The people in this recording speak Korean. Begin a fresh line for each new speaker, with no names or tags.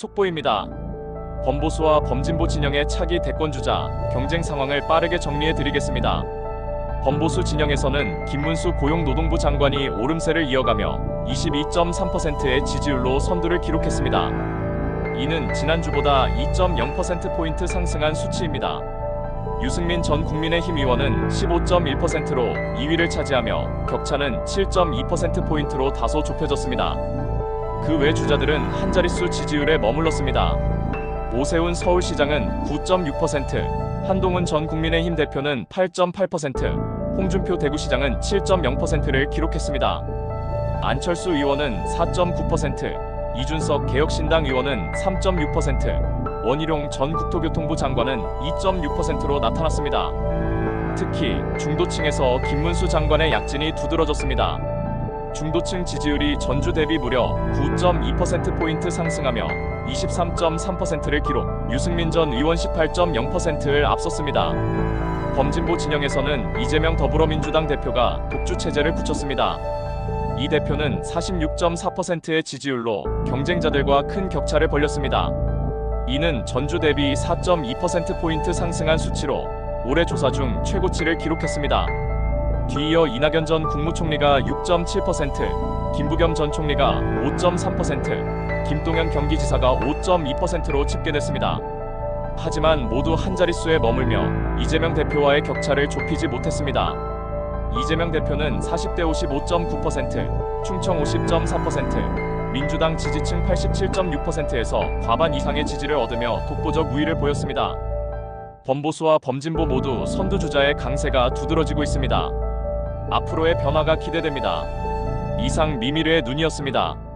속보입니다. 범보수와 범진보 진영의 차기 대권주자 경쟁 상황을 빠르게 정리해 드리겠습니다. 범보수 진영에서는 김문수 고용노동부 장관이 오름세를 이어가며 22.3%의 지지율로 선두를 기록했습니다. 이는 지난주보다 2.0%포인트 상승한 수치입니다. 유승민 전 국민의힘 의원은 15.1%로 2위를 차지하며 격차는 7.2%포인트로 다소 좁혀졌습니다. 그 외 주자들은 한 자릿수 지지율에 머물렀습니다. 오세훈 서울시장은 9.6%, 한동훈 전 국민의힘 대표는 8.8%, 홍준표 대구시장은 7.0%를 기록했습니다. 안철수 의원은 4.9%, 이준석 개혁신당 의원은 3.6%, 원희룡 전 국토교통부 장관은 2.6%로 나타났습니다. 특히 중도층에서 김문수 장관의 약진이 두드러졌습니다. 중도층 지지율이 전주 대비 무려 9.2%포인트 상승하며 23.3%를 기록, 유승민 전 의원 18.0%를 앞섰습니다. 범진보 진영에서는 이재명 더불어민주당 대표가 독주 체제를 붙였습니다. 이 대표는 46.4%의 지지율로 경쟁자들과 큰 격차를 벌렸습니다. 이는 전주 대비 4.2%포인트 상승한 수치로 올해 조사 중 최고치를 기록했습니다. 뒤이어 이낙연 전 국무총리가 6.7%, 김부겸 전 총리가 5.3%, 김동연 경기지사가 5.2%로 집계됐습니다. 하지만 모두 한 자릿수에 머물며 이재명 대표와의 격차를 좁히지 못했습니다. 이재명 대표는 40대 55.9%, 충청 50.4%, 민주당 지지층 87.6%에서 과반 이상의 지지를 얻으며 독보적 우위를 보였습니다. 범보수와 범진보 모두 선두주자의 강세가 두드러지고 있습니다. 앞으로의 변화가 기대됩니다. 이상 미미르의 눈이었습니다.